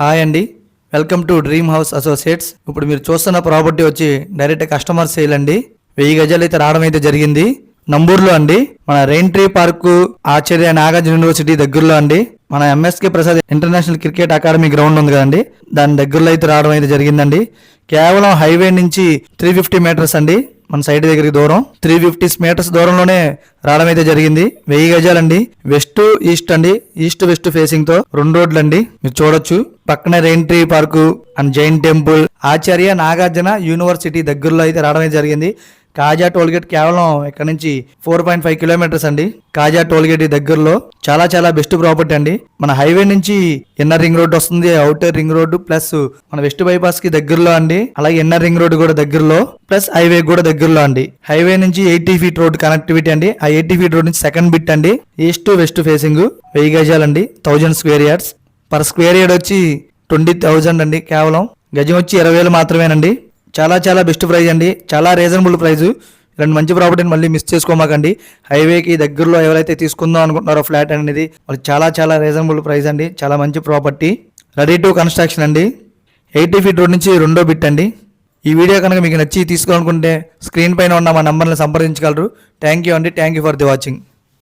Hi అండి. Welcome to dream house associates. ఇప్పుడు మీరు చూస్తున్న ప్రాపర్టీ వచ్చి డైరెక్ట్ కస్టమర్ సేల్ అండి. వెయ్యి గజాలు అయితే రావడం అయితే జరిగింది. నంబూర్లో అండి మన rain tree park Acharya Nagarjuna university దగ్గరలో అండి. మన MSK Prasad international cricket academy ground ఉంది కదండి. దాని దగ్గరలో అయితే రావడం అయితే జరిగిందండి. కేవలం హైవే నుంచి త్రీ ఫిఫ్టీ మీటర్స్ అండి మన సైడ్ దగ్గరికి దూరం. త్రీ ఫిఫ్టీ మీటర్స్ దూరంలోనే రావడం అయితే జరిగింది. వెయ్యి గజాలండి. వెస్ట్ ఈస్ట్ అండి. ఈస్ట్ వెస్ట్ ఫేసింగ్తో రెండు రోడ్లు అండి. మీరు చూడొచ్చు. పక్కనే rain tree park and Jain temple Acharya Nagarjuna university దగ్గరలో అయితే రావడం జరిగింది. కాజా టోల్గేట్ కేవలం ఇక్కడ నుంచి ఫోర్ పాయింట్ ఫైవ్ కిలోమీటర్స్ అండి. కాజా టోల్గేట్ దగ్గరలో చాలా చాలా బెస్ట్ ప్రాపర్టీ అండి. మన హైవే నుంచి ఇన్నర్ రింగ్ రోడ్ వస్తుంది అవుటర్ రింగ్ రోడ్ ప్లస్ మన వెస్ట్ బైపాస్కి దగ్గరలో అండి. అలాగే ఇన్నర్ రింగ్ రోడ్ కూడా దగ్గరలో ప్లస్ హైవే కూడా దగ్గరలో అండి. హైవే నుంచి ఎయిటీ ఫీట్ రోడ్ కనెక్టివిటీ అండి. ఆ ఎయిటీ ఫీట్ రోడ్ నుంచి సెకండ్ బిట్ అండి. ఈస్ట్ వెస్ట్ ఫేసింగ్ వెయ్యి గజాలండి thousand square yards per square yard వచ్చి ట్వంటీ థౌజండ్ అండి కేవలం. గజం వచ్చి ఇరవై వేలు మాత్రమేనండి. చాలా చాలా బెస్ట్ ప్రైజ్ అండి. చాలా రీజనబుల్ ప్రైస్ ఇలాంటి మంచి ప్రాపర్టీని మళ్ళీ మిస్ చేసుకోమాకండి. హైవేకి దగ్గరలో ఎవరైతే తీసుకుందాం అనుకుంటున్నారో ఫ్లాట్ అనేది వాళ్ళు చాలా చాలా రీజనబుల్ ప్రైస్ అండి. చాలా మంచి ప్రాపర్టీ. రెడీ టు కన్స్ట్రక్షన్ అండి. ఎయిటీ ఫీట్ రోడ్ నుంచి రెండో బిట్ అండి. ఈ వీడియో కనుక మీకు నచ్చి తీసుకోవాలనుకుంటే స్క్రీన్ పైన ఉన్న మా నంబర్ని సంప్రదించగలరు. థ్యాంక్ యూ అండి. Thank you for the watching.